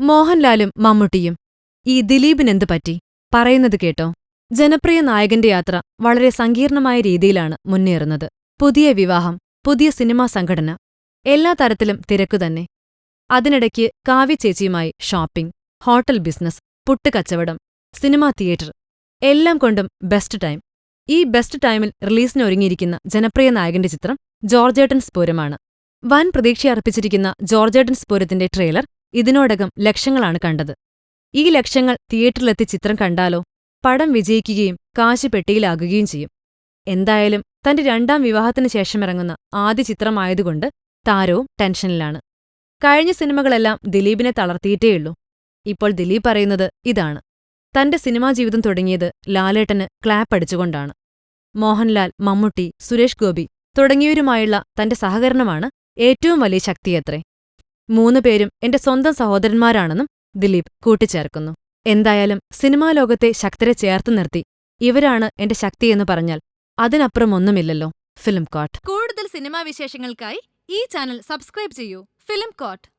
മോഹൻലാലും മമ്മൂട്ടിയും. ഈ ദിലീപിനെന്ത് പറ്റി? പറയുന്നത് കേട്ടോ. ജനപ്രിയ നായകന്റെ യാത്ര വളരെ സങ്കീർണമായ രീതിയിലാണ് മുന്നേറുന്നത്. പുതിയ വിവാഹം പുതിയ സിനിമാ സംഘടന എല്ലാ തരത്തിലും തിരക്കുതന്നെ അതിനിടയ്ക്ക് കാവ്യ ചേച്ചിയുമായി ഷോപ്പിംഗ് ഹോട്ടൽ ബിസിനസ് പുട്ടുകച്ചവടം സിനിമാ തിയേറ്റർ എല്ലാം കൊണ്ടും ബെസ്റ്റ് ടൈം. ഈ ബെസ്റ്റ് ടൈമിൽ റിലീസിനൊരുങ്ങിയിരിക്കുന്ന ജനപ്രിയ നായകന്റെ ചിത്രം ജോർജേട്ടൻസ് പൂരമാണ്. വൻ പ്രതീക്ഷയർപ്പിച്ചിരിക്കുന്ന ജോർജേട്ടൻസ് പൂരത്തിന്റെ ട്രെയിലർ ഇതിനോടകം ലക്ഷങ്ങളാണ് കണ്ടത്. ഈ ലക്ഷങ്ങൾ തിയേറ്ററിലെത്തി ചിത്രം കണ്ടാലോ? പടം വിജയിക്കുകയും കാശ് പെട്ടിയിലാകുകയും ചെയ്യും. എന്തായാലും തന്റെ രണ്ടാം വിവാഹത്തിനു ശേഷമിറങ്ങുന്ന ആദ്യ ചിത്രമായതുകൊണ്ട് താരവും ടെൻഷനിലാണ്. കഴിഞ്ഞ സിനിമകളെല്ലാം ദിലീപിനെ തളർത്തിയിട്ടേയുള്ളൂ ഇപ്പോൾ ദിലീപ് പറയുന്നത് ഇതാണ്. തന്റെ സിനിമാ ജീവിതം തുടങ്ങിയത് ലാലേട്ടന് ക്ലാപ്പ് അടിച്ചുകൊണ്ടാണ്. മോഹൻലാൽ മമ്മൂട്ടി സുരേഷ് ഗോപി തുടങ്ങിയവരുമായുള്ള തന്റെ സഹകരണമാണ് ഏറ്റവും വലിയ ശക്തിയത്രേ. മൂന്നുപേരും എന്റെ സ്വന്തം സഹോദരന്മാരാണെന്നും ദിലീപ് കൂട്ടിച്ചേർക്കുന്നു. എന്തായാലും സിനിമാ ലോകത്തെ ശക്തരെ ചേർത്ത് നിർത്തി. ഇവരാണ് എന്റെ ശക്തിയെന്ന് പറഞ്ഞാൽ അതിനപ്പുറം ഒന്നുമില്ലല്ലോ. ഫിലിം കോട്ട്. കൂടുതൽ സിനിമാ വിശേഷങ്ങൾക്കായി ഈ ചാനൽ സബ്സ്ക്രൈബ് ചെയ്യൂ. Film coat.